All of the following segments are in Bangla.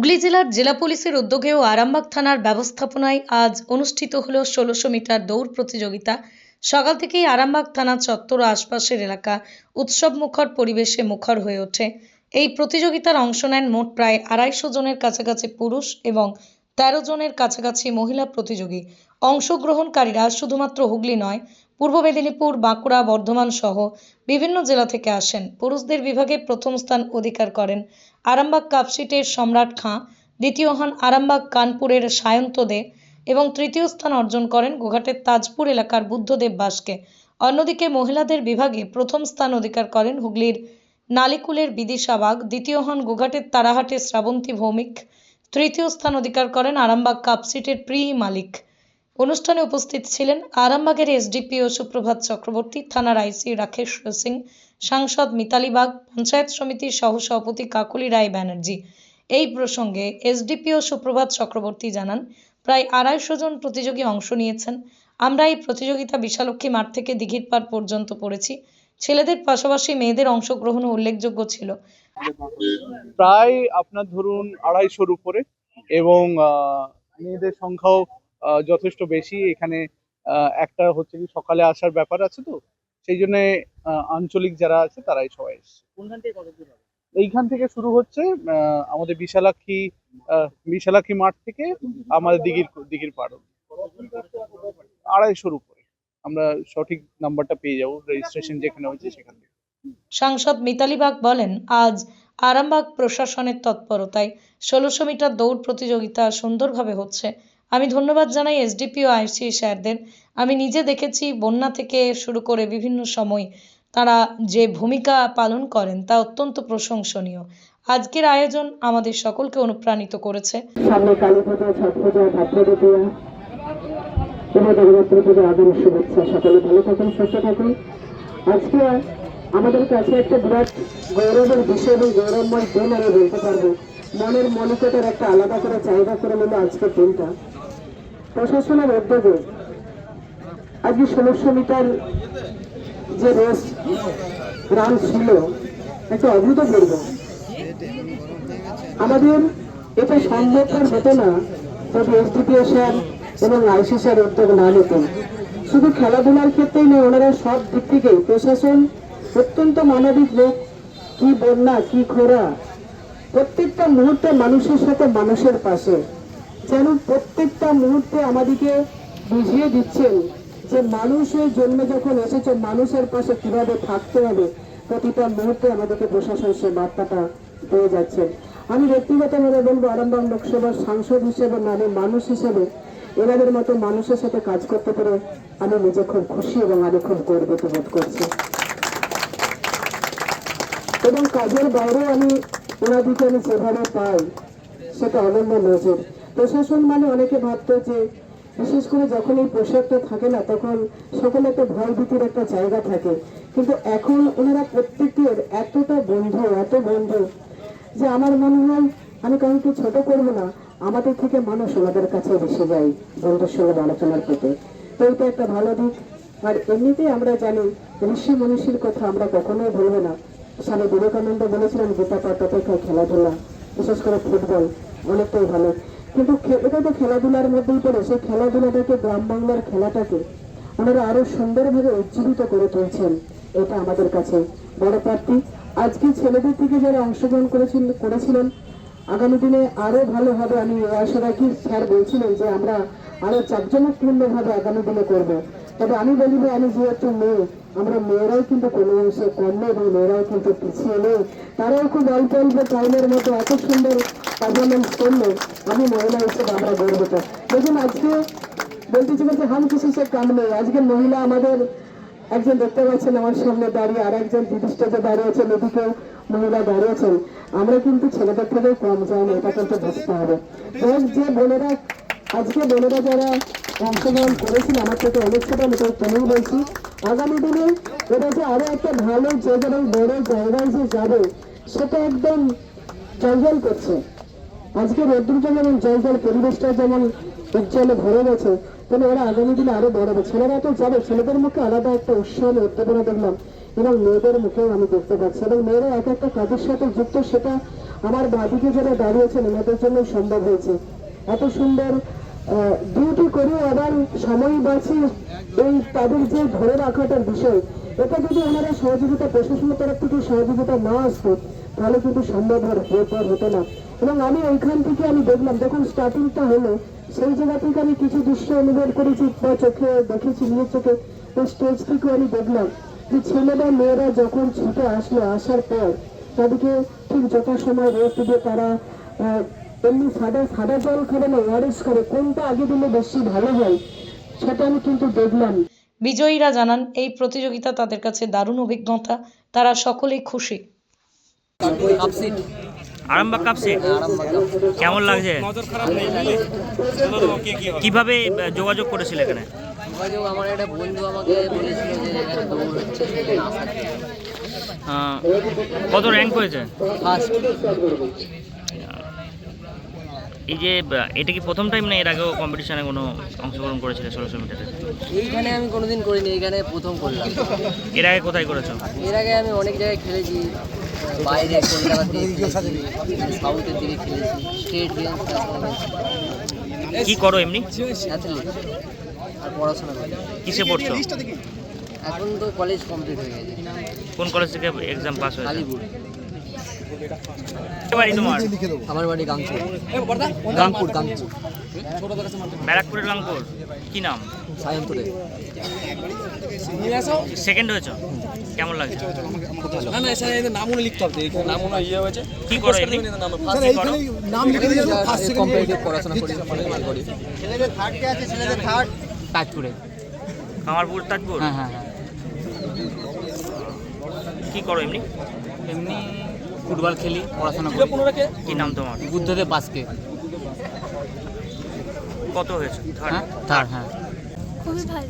হুগলি জেলার জেলা পুলিশের উদ্যোগে ও আরামবাগ থানার ব্যবস্থাপনায় আজ অনুষ্ঠিত হল ষোলোশো মিটার দৌড় প্রতিযোগিতা। সকাল থেকেই আরামবাগ থানা চত্বর আশপাশের এলাকা উৎসব মুখর পরিবেশে মুখর হয়ে ওঠে। এই প্রতিযোগিতার অংশ নেন মোট প্রায় আড়াইশো জনের কাছাকাছি পুরুষ এবং তেরো জনের কাছাকাছি মহিলা প্রতিযোগী অংশগ্রহণকারীরা শুধুমাত্র হুগলি নয়, পূর্ব মেদিনীপুর, বাঁকুড়া, বর্ধমান সহ বিভিন্ন জেলা থেকে আসেন। পুরুষদের বিভাগে প্রথম স্থান অধিকার করেন আরামবাগ কাপশিটের সম্রাট খাঁ, দ্বিতীয় হন আরামবাগ কানপুরের সায়ন্ত দে এবং তৃতীয় স্থান অর্জন করেন গোঘাটের তাজপুর এলাকার বুদ্ধদেব বাসকে। অন্যদিকে মহিলাদের বিভাগে প্রথম স্থান অধিকার করেন হুগলির নালিকুলের বিদিশা বাগ, দ্বিতীয় হন গোঘাটের তারাহাটের শ্রাবন্তী ভৌমিক তৃতীয় স্থান অধিকার করেন আরামবাগ কাপসিটের প্রি মালিক। অনুষ্ঠানে উপস্থিত ছিলেন আরামবাগের এসডিপিও সুপ্রভাত চক্রবর্তী, থানার আইসি রাকেশ সিং, সাংসদ মিতালি বাগ, পঞ্চায়েত সমিতির সহসভাপতি কাকলি রায় ব্যানার্জি। এই প্রসঙ্গে এসডিপিও সুপ্রভাত চক্রবর্তী জানান, প্রায় আড়াইশো জন প্রতিযোগী অংশ নিয়েছেন। আমরা এই প্রতিযোগিতা বিশালক্ষী মাঠ থেকে দিঘির পাড় পর্যন্ত পড়েছি। ছেলেদের পাশাপাশি মেয়েদের অংশগ্রহণও উল্লেখযোগ্য ছিল। প্রায় আপনার ধরুন আড়াইশোর উপরে এবং মেয়েদের সংখ্যাও যথেষ্ট বেশি। এখানে একটা হচ্ছে কি সকালে আসার ব্যাপার আছে তো সেই জন্য আঞ্চলিক যারা আছে তারাই সবাই এইখান থেকে শুরু হচ্ছে আহ, আমাদের বিশালাক্ষী বিশালাক্ষী মাঠ থেকে আমাদের দিঘির দিঘির পাড় আড়াইশোর উপরে। আমরা সঠিক নাম্বারটা পেয়ে যাব রেজিস্ট্রেশন যেখানে হয়েছে সেখান থেকে। সাংসদ মিতালি বাগ বলেন, আজ আরামবাগ প্রশাসনের তৎপরতায় ষোলোশো মিটার দৌড় প্রতিযোগিতা সুন্দরভাবে হচ্ছে। আমি ধন্যবাদ জানাই এসডিপি ও আইসি স্যারদের। আমি নিজে দেখেছি বন্যা থেকে শুরু করে বিভিন্ন সময় তারা যে ভূমিকা পালন করেন তা অত্যন্ত প্রশংসনীয়। আজকের আয়োজন আমাদের সকলকে অনুপ্রাণিত করেছে। সামনে কালী পুজো, ছট পুজো, ভাদ্র দ্বিতীয়া এবং জগদ্ধাত্রী পুজো শুভেচ্ছা। সকলে ভালো থাকুন, সুস্থ থাকুন। আজকে আমাদের কাছে একটা বিরাট গৌরবের বিষয় এবং গৌরবময় দিন আমি বলতে পারব। মনের মনিকতার একটা আলাদা করে চাহিদা করে নিল আজকের দিনটা। প্রশাসনের উদ্যোগে আজকে ষোলোশো মিটার যে রেস রান ছিল, একটা অভূতপূর্ব আমাদের এটা সম্ভবপর হতো না যদি এসডিপিও স্যার এবং আইসি স্যার উদ্যোগ না নিতেন শুধু খেলাধুলার ক্ষেত্রেই নয়, ওনারা সব দিক থেকে প্রশাসন অত্যন্ত মানবিক লোক, কি বন্যা, কি খোরা, প্রত্যেকটা মুহূর্তে মানুষের সাথে মানুষের পাশে। যেন প্রত্যেকটা মুহূর্তে আমাদেরকে বুঝিয়ে দিচ্ছেন যে মানুষের জন্য যখন এসেছে, মানুষের পাশে কীভাবে থাকতে হবে, প্রতিটা মুহূর্তে আমাদেরকে প্রশাসন সে বার্তাটা পেয়ে যাচ্ছেন। আমি ব্যক্তিগতভাবে বলব, আরামবাগ লোকসভার সাংসদ হিসেবে না আমি মানুষ হিসেবে এনাদের মতো মানুষের সাথে কাজ করতে পেরে আমি নিজে খুব খুশি এবং আমি খুব গর্বিত বোধ করছি। এবং কাজের বাইরেও আমি ওনাদিকে আমি যেভাবে পাই, সেটা অনন্য নজর। প্রশাসন মানে অনেকে ভাবতো যে, বিশেষ করে যখন এই পোশাকটা থাকে না, তখন সকলে একটা ভয় ভীতির একটা জায়গা থাকে। কিন্তু এখন ওনারা প্রত্যেকের এতটা বন্ধু, এত বন্ধু, যে আমার মনে হয় আমি কাউকে ছোট করব না, আমাদের থেকে মানুষ ওনাদের কাছে বেশি যায় বন্ধুর সঙ্গে আলোচনার পেতে তো এটা একটা ভালো দিক। আর এমনিতেই আমরা জানি ঋষি মনীষীর কথা আমরা কখনোই ভুলবো না। স্বামী বিবেকানন্দ বলেছিলেন গীতা পাঠ অপেক্ষা খেলাধুলা, বিশেষ করে ফুটবল, অনেকটাই ভালো। কিন্তু এটা তো খেলাধুলার মধ্যেই পড়ে, সেই খেলাধুলাটাকে গ্রাম বাংলার খেলাটাকে ওনারা আরও সুন্দরভাবে উজ্জীবিত করে তুলছেন, এটা আমাদের কাছে বড় প্রাপ্তি। আজকে ছেলেদের থেকে যারা অংশগ্রহণ করেছিল, করেছিলেন, আগামী দিনে আরও ভালো হবে, আমি আশা রাখি স্যার বলছিলেন যে আমরা আরও চাকজমকপূর্ণ ভাবে আগামী দিনে করব। তবে আমি বলিব, আমি যেহেতু মেয়ে, আমরা মেয়েরাও কিন্তু কোনো অংশে কম নেই এবং মেয়েরাও কিন্তু পিছিয়ে নেই। তারাও খুব অল্প অল্প টাইমের মতো এত সুন্দর পারফরমেন্স করল, আমি মহিলা হিসেবে আমরা গর্বিত। দেখুন, আজকে বলতে চাই যে হাম কিছু সে কাম নেই। আজকে মহিলা আমাদের একজন দেখতে পাচ্ছেন আমার সামনে দাঁড়িয়ে, আর একজন দিদিষ্টাতে দাঁড়িয়ে আছেন, এদিকেও মহিলা দাঁড়িয়েছেন আমরা কিন্তু ছেলেদের থেকেও কম যাই এটা কিন্তু বুঝতে হবে। যে বোনেরা আজকে বোনেরা যারা অংশগ্রহণ করেছিল আমার থেকে অনেক ছোট আমি তেমনই বলছি, আগামী দিনে এটা যে আরও একটা ভালো জায়গা এবং বড় জায়গায় যে যাবে, সেটা একদম জলজল করছে। আজকে রৌদ্রটা যেমন জল জল পরিবেশটা যেমন উজ্জ্বলে ভরে গেছে তাহলে ওরা আগামী দিনে আরও বড় হবে। ছেলেরা তো যাবে, ছেলেদের মুখে আলাদা একটা উৎসাহ উদ্দীপনা দেখলাম, এবং মেয়েদের মুখেও আমি দেখতে পাচ্ছি। এবং মেয়েরা এক একটা কাজের সাথে যুক্ত, সেটা আমার বাদিকে যারা দাঁড়িয়েছেন ওনাদের জন্য সম্ভব হয়েছে। এত সুন্দর ডিউটি করে আবার সময় বাঁচিয়ে এই তাদের যে ধরে রাখাটার বিষয়, এটা যদি ওনারা সহযোগিতা প্রশাসনের তরফ থেকে সহযোগিতা না আসতো, তাহলে কিন্তু সম্ভব হয়ে পর হতো না। এবং আমি ওইখান থেকে আমি দেখলাম যখন স্টার্টিংটা হলো, সেই জায়গা থেকে আমি কিছু দৃশ্য অনুভব করেছি, বা চোখে দেখেছি, নিজের চোখে। তো স্টেজ থেকে আমি দেখলাম যে ছেলেরা মেয়েরা যখন ছুটে আসলো, আসার পর তাদেরকে ঠিক যথাসময় রেস্ট দিয়ে তারা এমনি সাদা সাদা জল খাবে না ওয়ারেস করে কোনটা আগে দিলে বেশি ভালো হয় সেটা আমি কিন্তু দেখলাম। বিজয়ীরা জানান এই প্রতিযোগিতা তাদের কাছে দারুণ অভিজ্ঞতা তারা সকলেই খুশি। আরামবাগ কাপ কেমন লাগছে? কীভাবে যোগাযোগ করেছিল এখানে? যোগাযোগ আমার একটা বন্ধু আমাকে বলেছিল যে এখানে দৌড় হচ্ছে সেখানে আসার আহ, কত র্যাঙ্ক হয়েছে? ফার্স্ট এই যে এটা কি প্রথম টাইম না এর আগেও কম্পিটিশনে কোনো অংশগ্রহণ করেছিল ষোলোশো মিটারে এইখানে আমি কোনোদিন করিনি এইখানে প্রথম করলাম। এর আগে কোথায় করেছ? এর আগে আমি অনেক জায়গায় খেলেছি বাইরে সাউথের দিকে খেলেছি স্টেট গেমস কি করো এমনি? আর পড়াশোনা করি। কিসে পড়ছো? এখন তো কলেজ কমপ্লিট হয়ে গেছে। কোন কলেজ থেকে এক্সাম পাস হয়েছে? কালীপুর এ বাড়ি তোমার? আমার বাড়ি গাংপুর গাংপুর গাংপুর ব্যারাকপুরের লাংপুর কি নাম? সায়ন্তরে সেকেন্ড হয়েছো? কেমন লাগছে? না না স্যার নাম মনে লিখতে হবে এখানে নাম মনে ইয়ে হয়েছে। কি করো এমনি করো কম্পিটিটিভ পড়াশোনা করি করি। তাজপুরে। কামারপুর তাজপুর? হ্যাঁ হ্যাঁ হ্যাঁ। কি করো এমনি? এমনি ফুটবল খেলি পড়াশোনা করি। কি? নাম তোমার? বুদ্ধদেব বাসকে। কত হয়েছে? থার্ড হ্যাঁ থার্ড হ্যাঁ। খুবই ভালো।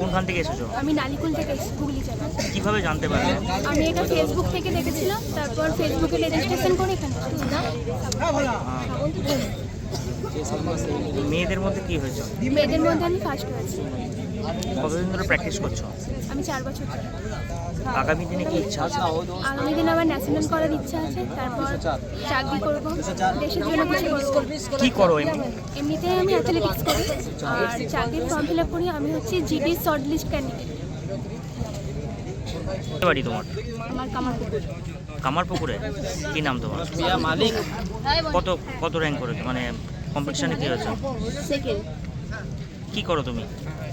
কোনখান থেকে এসেছ? আমি নালিকুল থেকে এসেছি হুগলি জেলা। কীভাবে জানতে পারলে? আমি এটা ফেসবুক থেকে দেখেছিলাম তারপর ফেসবুকে রেজিস্ট্রেশন করে এখানে মেয়েদের মধ্যে কি হয়েছে? মেয়েদের মধ্যে আমি ফার্স্ট হয়েছি। কতদিন ধরে প্র্যাকটিস করছ? আমি চার বছর আগামী দিনে কি ইচ্ছা আছে? আগামী দিন আমার ন্যাশনাল করার ইচ্ছা আছে তারপর চাকরি করব। দেশের জন্য কিছু করব। কি করো এমনি? এমনিতে আমি অ্যাথলেটিক্স করি আর চাকরির ফর্ম ফিল আপ করি। আমি হচ্ছে জিডি শর্ট লিস্ট ক্যান্ডিডেট বাড়ি তোমার? আমার কামারপুকুর। কামারপুকুরে? কি নাম তোমার? মালিক। কত কত র্যাঙ্ক করেছ? মানে কম্পিটিশনে কি হয়েছে? সেকেন্ড কি করো তুমি?